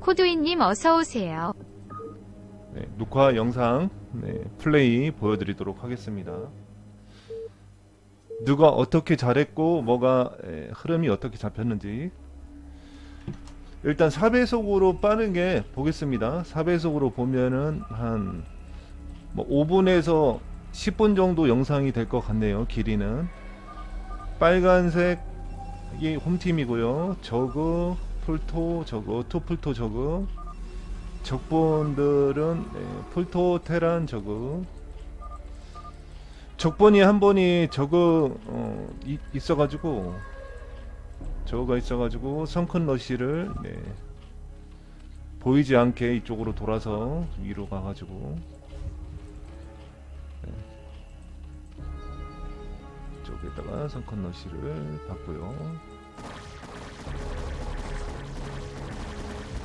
코두이님 어서오세요. 네, 녹화 영상 네, 플레이 보여드리도록 하겠습니다. 누가 어떻게 잘했고 뭐가 에, 흐름이 어떻게 잡혔는지 일단 4배속으로 빠르게 보겠습니다. 4배속으로 보면은 한 뭐 5분에서 10분 정도 영상이 될 것 같네요. 길이는 빨간색이 홈팀이고요. 저그 풀토 저그 투풀토 저그 적분들은 예, 풀토 테란 저그 적분이 한 번이 저그 어, 이- 있어가지고 저거가 있어가지고 성큰 러시를 네, 보이지 않게 이쪽으로 돌아서 위로 가가지고. 네. 이쪽에다가 성큰 러시를 받고요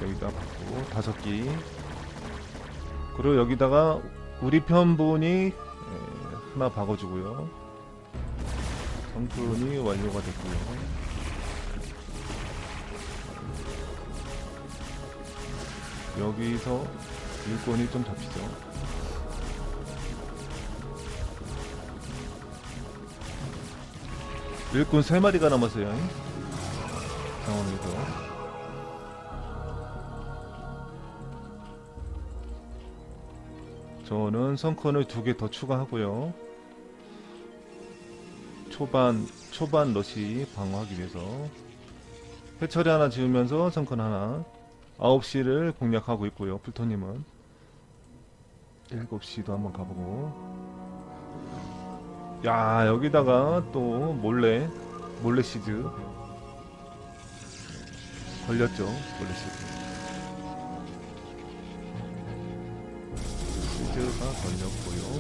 여기다 받고 다섯 기. 그리고 여기다가 우리 편 분이 에, 하나 박아주고요. 성분이 완료가 됐고요. 여기서 일꾼이 좀 잡히죠. 일꾼 3마리가 남았어요 이 상황에서 저는 성컨을 두 개 더 추가하고요. 초반 초반 러시 방어하기 위해서 해처리 하나 지으면서 성컨 하나 9시를 공략하고 있고요. 풀토님은 7시도 한번 가보고 야 여기다가 또 몰래 몰래 시즈 걸렸죠 몰래 시즈 가 걸렸고요.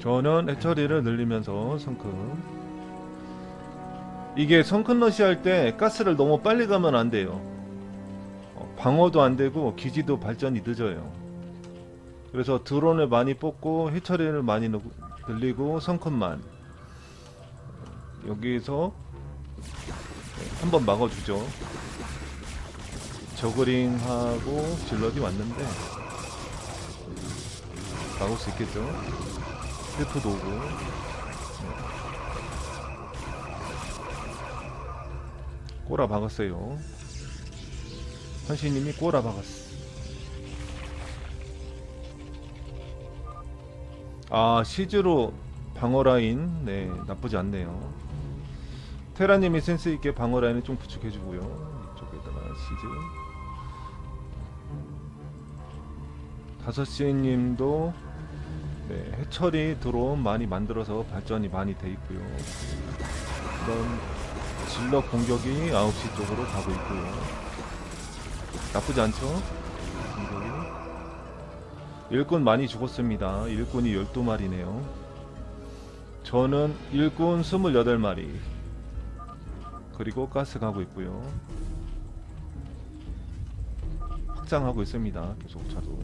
저는 해처리를 늘리면서 성큰 이게 성큰 러시 할 때 가스를 너무 빨리 가면 안 돼요. 어, 방어도 안 되고 기지도 발전이 늦어요. 그래서 드론을 많이 뽑고 해처리를 많이 넣- 늘리고 성큰만 여기서 한 번 막아주죠. 저그링하고 질럿이 왔는데 막을 수 있겠죠. 헬프도 오고 꼬라 박았어요. 현신님이 꼬라 박았어. 아 시즈로 방어 라인 네 나쁘지 않네요. 테라님이 센스 있게 방어 라인을 좀 구축해 주고요. 이쪽에다가 시즈. 다섯 시님도 네, 해철이 드론 많이 만들어서 발전이 많이 돼 있고요. 그런 질러 공격이 9시 쪽으로 가고 있고요. 나쁘지 않죠? 공격이. 일꾼 많이 죽었습니다. 일꾼이 12마리네요. 저는 일꾼 28마리. 그리고 가스 가고 있고요. 확장하고 있습니다. 계속 차도.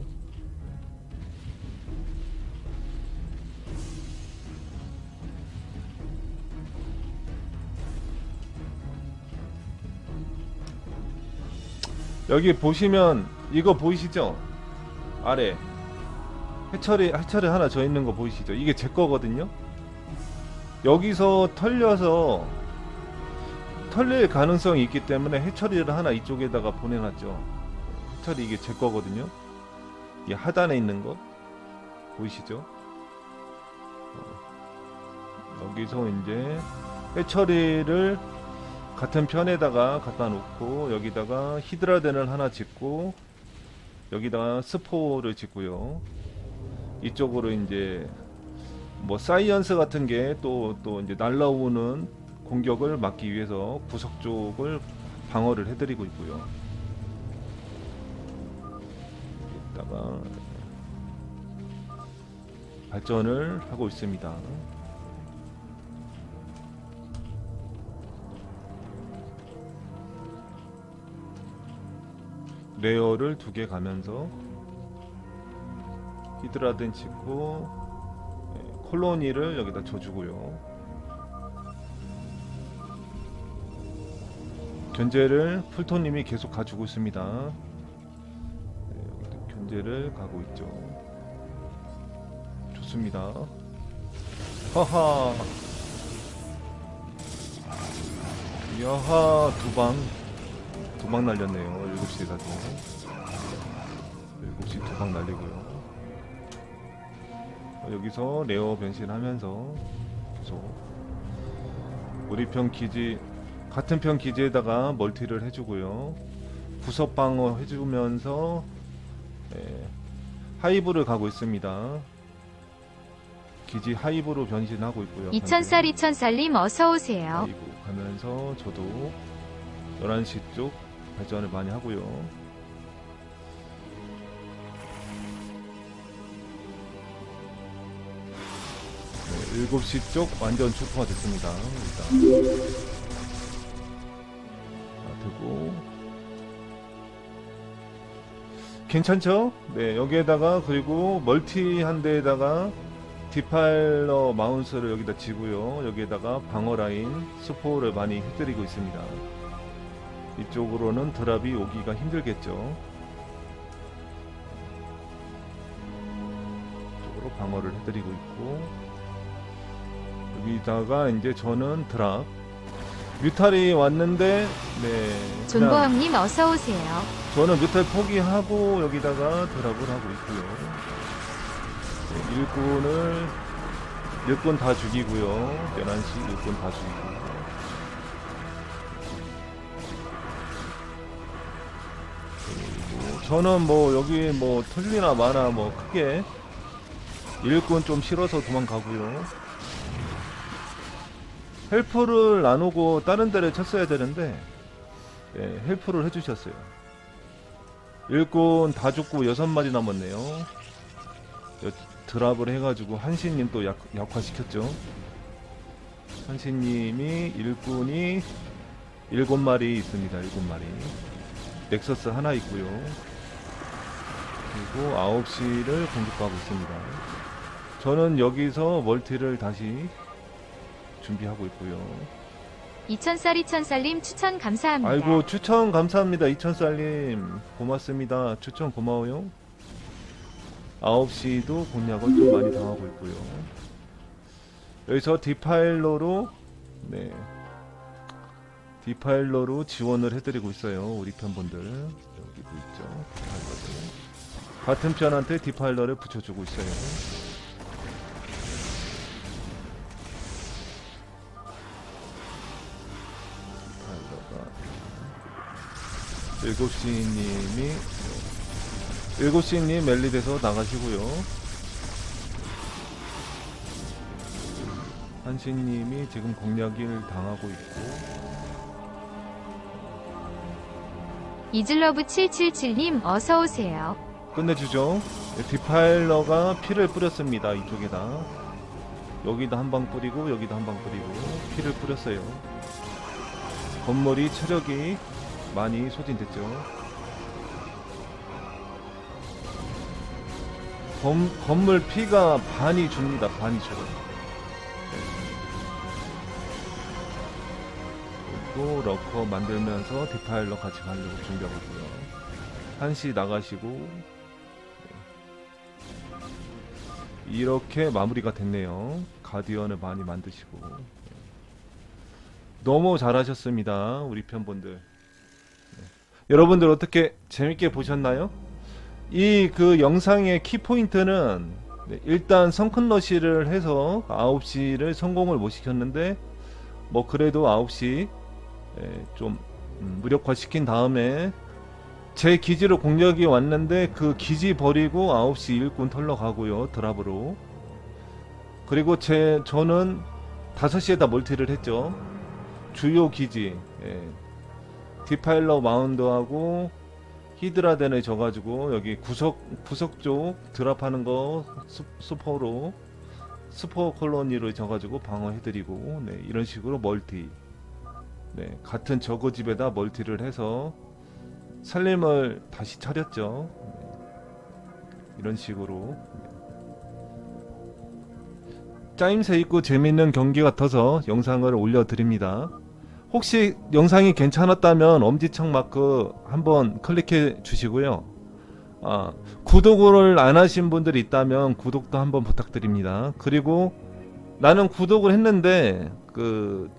여기 보시면 이거 보이시죠? 아래 해철이 해철이 하나 져 있는 거 보이시죠? 이게 제 거거든요. 여기서 털려서 털릴 가능성이 있기 때문에 해철이를 하나 이쪽에다가 보내놨죠. 해철이 이게 제 거거든요. 이 하단에 있는 거 보이시죠? 어, 여기서 이제 해철이를 같은 편에다가 갖다 놓고 여기다가 히드라덴을 하나 짓고 여기다가 스포를 짓고요. 이쪽으로 이제 뭐 사이언스 같은 게 또또 이제 날라오는 공격을 막기 위해서 구석 쪽을 방어를 해드리고 있고요. 여기다가 발전을 하고 있습니다. 레어를 두 개 가면서 히드라덴 찍고 예, 콜로니를 여기다 줘주고요. 견제를 풀토님이 계속 가지고 있습니다. 네, 견제를 가고 있죠. 좋습니다. 하하. 야하 두 방. 두방 날렸네요. 7시에다도. 7시 두방 날리고요. 여기서 레어 변신하면서 계속 우리 편 기지 같은 편 기지에다가 멀티를 해주고요. 구석 방어 해주면서 예, 하이브를 가고 있습니다. 기지 하이브로 변신하고 있고요. 2000살 2000살님 어서오세요. 하이브 가면서 저도 11시 쪽 발전을 많이 하고요. 네, 7시 쪽 완전 초토화 됐습니다. 일단. 자, 되고. 괜찮죠? 네, 여기에다가 그리고 멀티 한 대에다가 디파일러 마운스를 여기다 지고요. 여기에다가 방어 라인 스포를 많이 해드리고 있습니다. 이쪽으로는 드랍이 오기가 힘들겠죠. 이쪽으로 방어를 해드리고 있고 여기다가 이제 저는 드랍 뮤탈이 왔는데 네 그냥 존버왕님 어서 오세요. 저는 뮤탈 포기하고 여기다가 드랍을 하고 있고요. 네, 일꾼을 일꾼 다 죽이고요. 11시 일꾼 다 죽이고. 그리고 저는 뭐 여기 뭐 털리나 마나 뭐 크게 일꾼 좀 싫어서 도망가고요. 헬프를 안 오고 다른 데를 쳤어야 되는데 예, 헬프를 해주셨어요. 일꾼 다 죽고 여섯 마리 남았네요. 여- 드랍을 해가지고 한신님 또 약, 약화시켰죠. 한신님이 일꾼이 일곱 마리 있습니다. 일곱 마리. 넥서스 하나 있고요. 그리고 아홉 시를 공격하고 있습니다. 저는 여기서 멀티를 다시 준비하고 있고요. 2000살 2000살님 추천 감사합니다. 아이고 추천 감사합니다 이천살님. 고맙습니다. 추천 고마워요. 9시도 공략을 좀 많이 당하고 있고요. 여기서 디파일러로 네. 디파일러로 지원을 해드리고 있어요 우리 편분들. 여기도 있죠 디파일러들. 같은 편한테 디파일러를 붙여주고 있어요 일곱 시님이 일곱 시님 멜리돼서 나가시고요. 한시님이 지금 공략을 당하고 있고 이즐러브 777님 어서 오세요. 끝내주죠. 디파일러가 피를 뿌렸습니다. 이쪽에다 여기다 한방 뿌리고 여기다 한방 뿌리고 피를 뿌렸어요. 건물이 체력이 많이 소진됐죠. 건, 건물 피가 반이 줍니다. 반이 줘요. 그리고 러커 만들면서 디파일러 같이 가려고 준비하고 있고요. 한시 나가시고 이렇게 마무리가 됐네요. 가디언을 많이 만드시고 너무 잘하셨습니다. 우리 편분들. 네. 여러분들 어떻게 재밌게 보셨나요? 이 그 영상의 키포인트는 네, 일단 성큰러시를 해서 9시를 성공을 못 시켰는데 뭐 그래도 9시 예, 좀 음, 무력화 시킨 다음에 제 기지로 공격이 왔는데 그 기지 버리고 9시 일꾼 털러 가고요 드랍으로 그리고 제 저는 5시에다 멀티를 했죠 주요 기지 예. 디파일러 마운드하고 히드라덴을 져가지고 여기 구석 구석 쪽 드랍하는 거 스, 스포로 스포 콜로니로 져가지고 방어해드리고 네, 이런 식으로 멀티 네, 같은 저거 집에다 멀티를 해서 살림을 다시 차렸죠. 네. 이런 식으로 짜임새 있고 재밌는 경기 같아서 영상을 올려드립니다. 혹시 영상이 괜찮았다면 엄지척 마크 한번 클릭해 주시고요. 아, 구독을 안 하신 분들이 있다면 구독도 한번 부탁드립니다. 그리고 나는 구독을 했는데 그,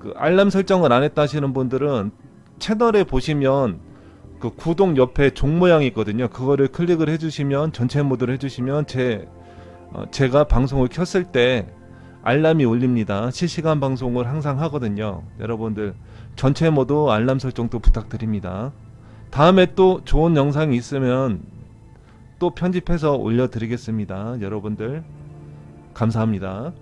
그 알람 설정을 안 했다 하시는 분들은 채널에 보시면 그 구독 옆에 종 모양이 있거든요. 그거를 클릭을 해주시면 전체 모드를 해주시면 제 어, 제가 방송을 켰을 때 알람이 울립니다. 실시간 방송을 항상 하거든요. 여러분들 전체 모드 알람 설정도 부탁드립니다. 다음에 또 좋은 영상이 있으면 또 편집해서 올려드리겠습니다. 여러분들 감사합니다.